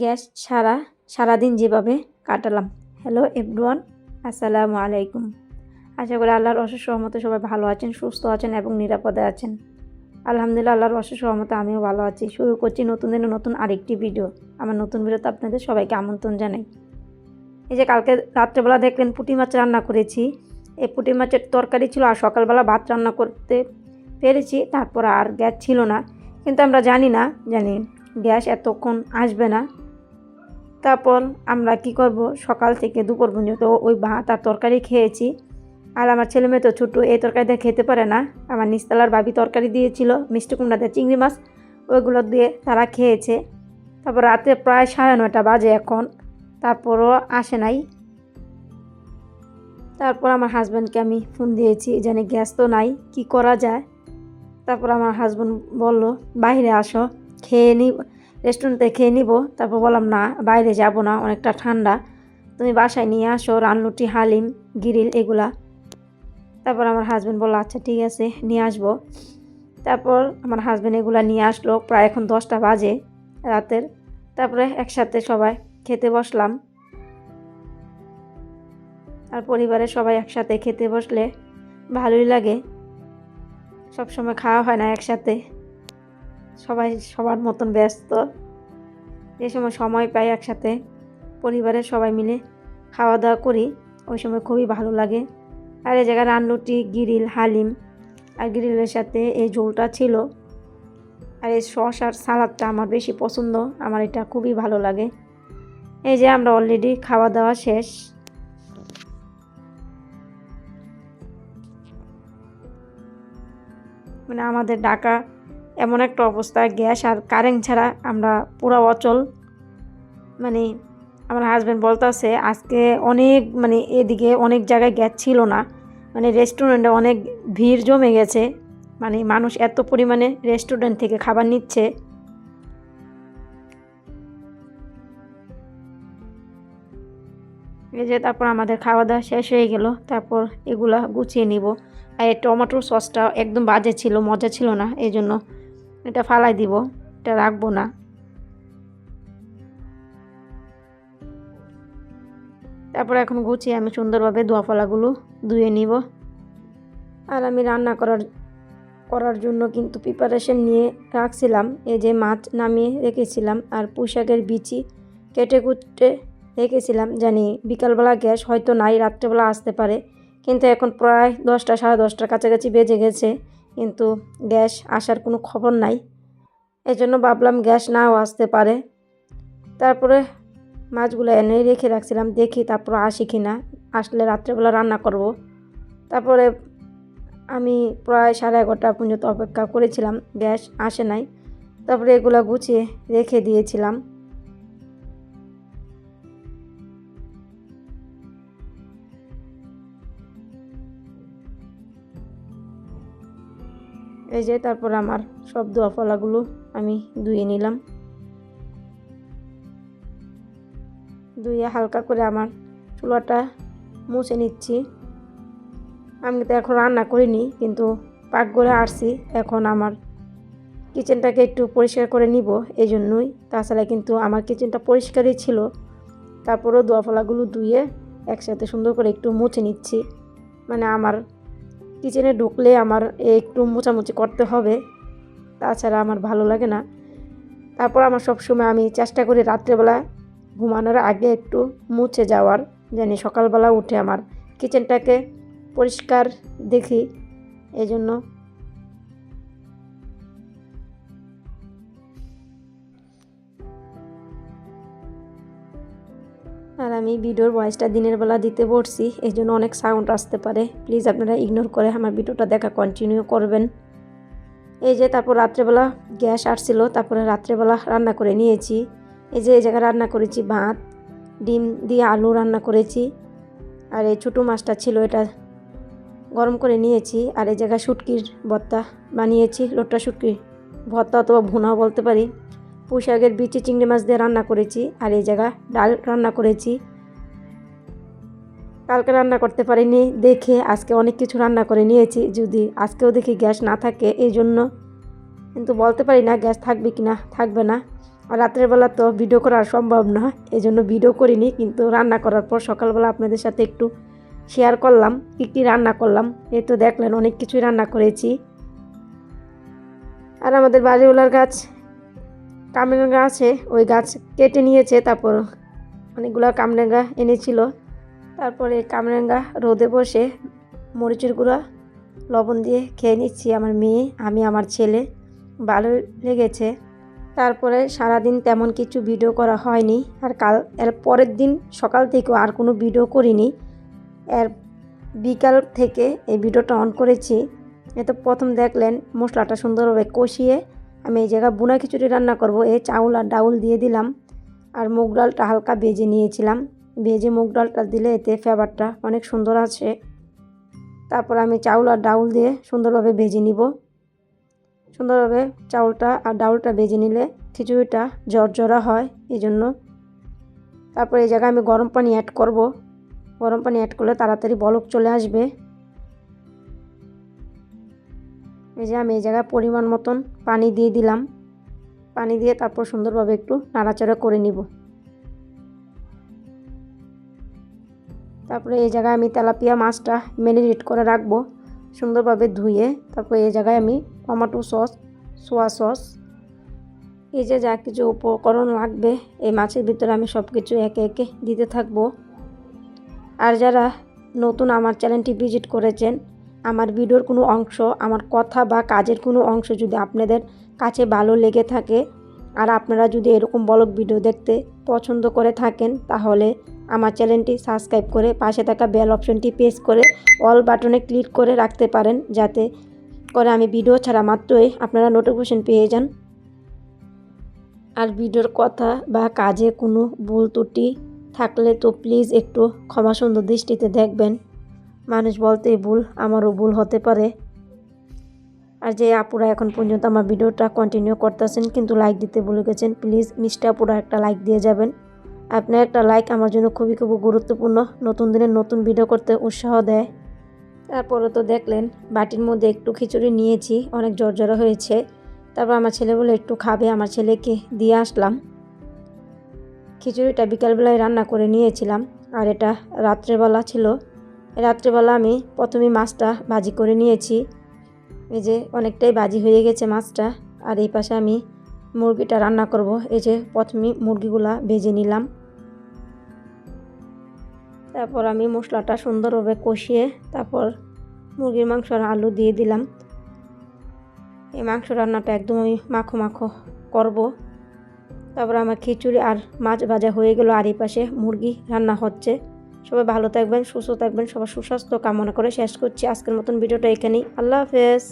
Gas ছাড়া সারাদিন যেভাবে কাটালাম। হ্যালো এভরিওয়ান আসসালামু আলাইকুম। আশা করি আল্লাহর অশেষ সহমতে সবাই ভালো আছেন, সুস্থ আছেন এবং নিরাপদে আছেন। আলহামদুলিল্লাহ, আল্লাহর অশেষ সহমতে আমিও ভালো আছি। শুরু করছি নতুন দিনে নতুন আরেকটি ভিডিও আমার নতুন ভিডিওতে আপনাদের সবাইকে আমন্ত্রণ জানাই। এই যে কালকে রাত্রেবেলা দেখলেন পুঁটি মাছ রান্না করেছি। এই পুঁটি মাছের তরকারি ছিল আর সকালবেলা ভাত রান্না করতে পেরেছি। তারপর আর গ্যাস ছিল না। কিন্তু আমরা জানি না, জানি গ্যাস এতক্ষণ আসবে না। তারপর আমরা কি করব? সকাল থেকে দুপুর পর্যন্ত ওই ভাত আর তরকারি খেয়েছি। আর আমার ছেলে মেয়ে তো ছোটো এই তরকারিটা খেতে পারে না। আমার নিস্তালার বাবি তরকারি দিয়েছিল, মিষ্টি কুমড়াতে চিংড়ি মাছ, ওইগুলো দিয়ে তারা খেয়েছে। তারপর রাতে প্রায় সাড়ে নয়টা বাজে এখন, তারপরও আসে নাই। তারপর আমার হাজব্যান্ডকে আমি ফোন দিয়েছি জানি গ্যাস তো নাই, কি করা যায়? তারপর আমার হাজব্যান্ড বলল, বাইরে আসো, খেয়ে নি রেস্টুরেন্টে খেয়ে নিব, তারপর বললাম, না, বাইরে যাব না, অনেকটা ঠান্ডা। তুমি বাসায় নিয়ে আসো রানলুটি হালিম, গিরিল এগুলা। তারপর আমার হাজব্যান্ড বলল আচ্ছা ঠিক আছে, নিয়ে আসব। তারপর আমার হাজব্যান্ড এগুলা নিয়ে আসলো, প্রায় এখন দশটা বাজে রাতের। তারপরে একসাথে সবাই খেতে বসলাম। আর পরিবারের সবাই একসাথে খেতে বসলে ভালোই লাগে। সব সময় খাওয়া হয় না একসাথে। সবাই সবার মতন ব্যস্ত। যে সময় সময় পাই একসাথে, পরিবারের সবাই মিলে খাওয়া দাওয়া করি, ওই সময় খুবই ভালো লাগে। আর এই জায়গায় রান্নুটি গিরিল, হালিম আর গিরিলের সাথে এই ঝোলটা ছিল। আর এই সস আর সালাদটা আমার বেশি পছন্দ, আমার এটা খুবই ভালো লাগে। এই যে আমরা অলরেডি খাওয়া দাওয়া শেষ। মানে আমাদের ঢাকা এমন একটা অবস্থা, গ্যাস আর কারেন্ট ছাড়া আমরা পুরো অচল। মানে আমার হাজব্যান্ড বলতেছে, আজকে অনেক মানে এদিকে অনেক জায়গায় গ্যাস ছিল না। মানে রেস্টুরেন্টে অনেক ভিড় জমে গেছে। মানে মানুষ এত পরিমাণে রেস্টুরেন্ট থেকে খাবার নিচ্ছে। এই যে তারপর আমাদের খাওয়া দাওয়া শেষ হয়ে গেল। তারপর এগুলা গুছিয়ে নিব। আর এই টমেটোর সসটা একদম বাজে ছিল, মজা ছিল না। এই জন্য এটা ফালাই দিব, এটা রাখব না। তারপর এখন গুছিয়ে আমি সুন্দরভাবে ধোয়া ফলাগুলো ধুয়ে নিব। আর আমি রান্না করার করার জন্য কিন্তু প্রিপারেশন নিয়ে রাখছিলাম। এই যে মাছ নামিয়ে রেখেছিলাম আর পুঁশাকের বিচি কেটে কুটে রেখেছিলাম। জানি বিকালবেলা গ্যাস হয়তো নাই, রাত্রেবেলা আসতে পারে। কিন্তু এখন প্রায় দশটা, সাড়ে দশটার কাছাকাছি বেজে গেছে। কিন্তু গ্যাস আসার কোনো খবর নাই। এজন্য ভাবলাম গ্যাস নাও আসতে পারে। তারপরে মাছগুলো এনে রেখে রাখছিলাম, দেখি তারপর আসি কি না। আসলে রাত্রেবেলা রান্না করব। তারপরে আমি প্রায় সাড়ে এগারোটা পর্যন্ত অপেক্ষা করেছিলাম, গ্যাস আসে নাই। তারপরে এগুলো গুছিয়ে রেখে দিয়েছিলাম। এই যে তারপর আমার সব দোয়া ফলাগুলো আমি ধুয়ে নিলাম। ধুয়ে হালকা করে আমার চুলাটা মুছে নিচ্ছি। আমি তো এখন রান্না করিনি, কিন্তু পাক পাকঘরে আসছি এখন আমার কিচেনটাকে একটু পরিষ্কার করে নিব এই জন্যই তাছাড়া কিন্তু আমার কিচেনটা পরিষ্কারই ছিল। তারপরেও দোয়া ফলাগুলো ধুয়ে একসাথে সুন্দর করে একটু মুছে নিচ্ছি। মানে আমার কিচেনে ঢুকলে আমার একটু মোচামুচি করতে হবে, তাছাড়া আমার ভালো লাগে না। তারপর আমার সব সময় আমি চেষ্টা করি রাত্রেবেলা ঘুমানোর আগে একটু মুছে যাওয়ার জানি সকালবেলা উঠে আমার কিচেনটাকে পরিষ্কার দেখি। এই জন্য আর আমি ভিডিওর ভয়েসটা দিনের বেলা দিতে বসছি, এই জন্য অনেক সাউন্ড আসতে পারে। প্লিজ আপনারা ইগনোর করে আমার ভিডিওটা দেখা কন্টিনিউ করবেন। এই যে তারপর রাত্রেবেলা গ্যাস আসছিল, তারপরে রাত্রেবেলা রান্না করে নিয়েছি। এই যে এই জায়গায় রান্না করেছি ভাত, ডিম দিয়ে আলু রান্না করেছি। আর এই ছোটো মাছটা ছিল, এটা গরম করে নিয়েছি। আর এই জায়গায় শুটকির ভর্তা বানিয়েছি, লোটটা শুটকি ভর্তা অথবা ভুনাও বলতে পারি। পুঁই শাকের বিচি চিংড়ি মাছ দিয়ে রান্না করেছি আর এই জায়গা ডাল রান্না করেছি। কালকে রান্না করতে পারিনি, দেখে আজকে অনেক কিছু রান্না করে নিয়েছি, যদি আজকেও দেখি গ্যাস না থাকে এই জন্য কিন্তু বলতে পারি না গ্যাস থাকবে কি না, থাকবে না। আর রাত্রের বেলা তো ভিডিও করা সম্ভব না এই জন্য ভিডিও করিনি, কিন্তু রান্না করার পর সকালবেলা আপনাদের সাথে একটু শেয়ার করলাম, কী কী রান্না করলাম, এই তো দেখলেন অনেক কিছুই রান্না করেছি। আর আমাদের বাড়িওয়ালার গাছ কামরাঙ্গা আছে, ওই গাছ কেটে নিয়েছে, তারপর অনেকগুলো কামরাঙ্গা এনেছিল। তারপরে কামরাঙ্গা রোদে বসে মরিচের গুঁড়া, লবণ দিয়ে খেয়ে নিচ্ছি আমার মেয়ে, আমি, আমার ছেলে। ভালো লেগেছে। তারপরে সারাদিন তেমন কিছু ভিডিও করা হয়নি। আর কাল, এর পরের দিন সকাল থেকেও আর কোনো ভিডিও করিনি। এর বিকাল থেকে এই ভিডিওটা অন করেছি। এ তো প্রথম দেখলেন মশলাটা সুন্দরভাবে কষিয়ে আমি এই জায়গায় বুনা খিচুড়ি রান্না করব। এই চাউল আর ডাউল দিয়ে দিলাম। আর মুগ ডালটা হালকা ভেজে নিয়েছিলাম। ভেজে মুগ ডালটা দিলে এতে ফ্লেভারটা অনেক সুন্দর আছে। তারপর আমি চাউল আর ডাউল দিয়ে সুন্দরভাবে ভেজে নিব। সুন্দরভাবে চাউলটা আর ডাউলটা ভেজে নিলে খিচুড়িটা জর্জরা হয় এই জন্য তারপর এই জায়গায় আমি গরম পানি অ্যাড করব। গরম পানি অ্যাড করলে তাড়াতাড়ি বলক চলে আসবে। এই যে আমি এই জায়গায় পরিমাণ মতন পানি দিয়ে দিলাম। পানি দিয়ে তারপর সুন্দরভাবে একটু নাড়াচাড়া করে নিব। তারপরে এই জায়গায় আমি তেলাপিয়া মাছটা ম্যারিনেট করে রাখব, সুন্দরভাবে ধুয়ে। তারপর এই জায়গায় আমি টমেটো সস, সোয়া সস, এই যে যা কিছু উপকরণ লাগবে, এই মাছের ভিতরে আমি সব কিছু একে একে দিতে থাকব। আর যারা নতুন আমার চ্যানেলটি ভিজিট করেছেন আমার ভিডিওর কোনো অংশ, আমার কথা বা কাজের কোনো অংশ যদি আপনাদের কাছে ভালো লেগে থাকে আর আপনারা যদি এরকম বলক ভিডিও দেখতে পছন্দ করে থাকেন, তাহলে আমার চ্যানেলটি সাবস্ক্রাইব করে পাশে থাকা বেল অপশনটি প্রেস করে অল বাটনে ক্লিক করে রাখতে পারেন, যাতে করে আমি ভিডিও ছাড়া মাত্রই আপনারা নোটিফিকেশন পেয়ে যান। আর ভিডিওর কথা বা কাজে কোনো ভুল ত্রুটি থাকলে তো প্লিজ একটু ক্ষমা সুন্দর দৃষ্টিতে দেখবেন। মানুষ বলতেই ভুল, আমারও ভুল হতে পারে। আর যে আপুরা এখন পর্যন্ত আমার ভিডিওটা কন্টিনিউ করতেছেন, কিন্তু লাইক দিতে ভুলে গেছেন প্লিজ মিষ্টি আপুরা একটা লাইক দিয়ে যাবেন। আপনার একটা লাইক আমার জন্য খুবই খুব গুরুত্বপূর্ণ, নতুন দিনের নতুন ভিডিও করতে উৎসাহ দেয়। তারপরে তো দেখলেন, বাটির মধ্যে একটু খিচুড়ি নিয়েছি, অনেক জর্জরা হয়েছে। তারপর আমার ছেলে বলে একটু খাবে, আমার ছেলেকে দিয়ে আসলাম। খিচুড়িটা বিকালবেলায় রান্না করে নিয়েছিলাম, আর এটা রাত্রেবেলা ছিল। রাত্রেবেলা আমি প্রথমে মাছটা ভাজি করে নিয়েছি। এই যে অনেকটাই ভাজি হয়ে গেছে মাছটা। আর এই পাশে আমি মুরগিটা রান্না করব। এই যে প্রথমে মুরগিগুলা ভেজে নিলাম। তারপর আমি মশলাটা সুন্দরভাবে কষিয়ে তারপর মুরগির মাংস আর আলু দিয়ে দিলাম। এই মাংস রান্নাটা একদম আমি মাখো মাখো করব। তারপর আমার খিচুড়ি আর মাছ ভাজা হয়ে গেল। আর এই পাশে মুরগি রান্না হচ্ছে। সবাই ভালো থাকবেন, সুস্থ থাকবেন, সবার সুস্বাস্থ্য কামনা করে শেষ করছি। আজকের মতন ভিডিওটা এখানেই। আল্লাহ হাফেজ।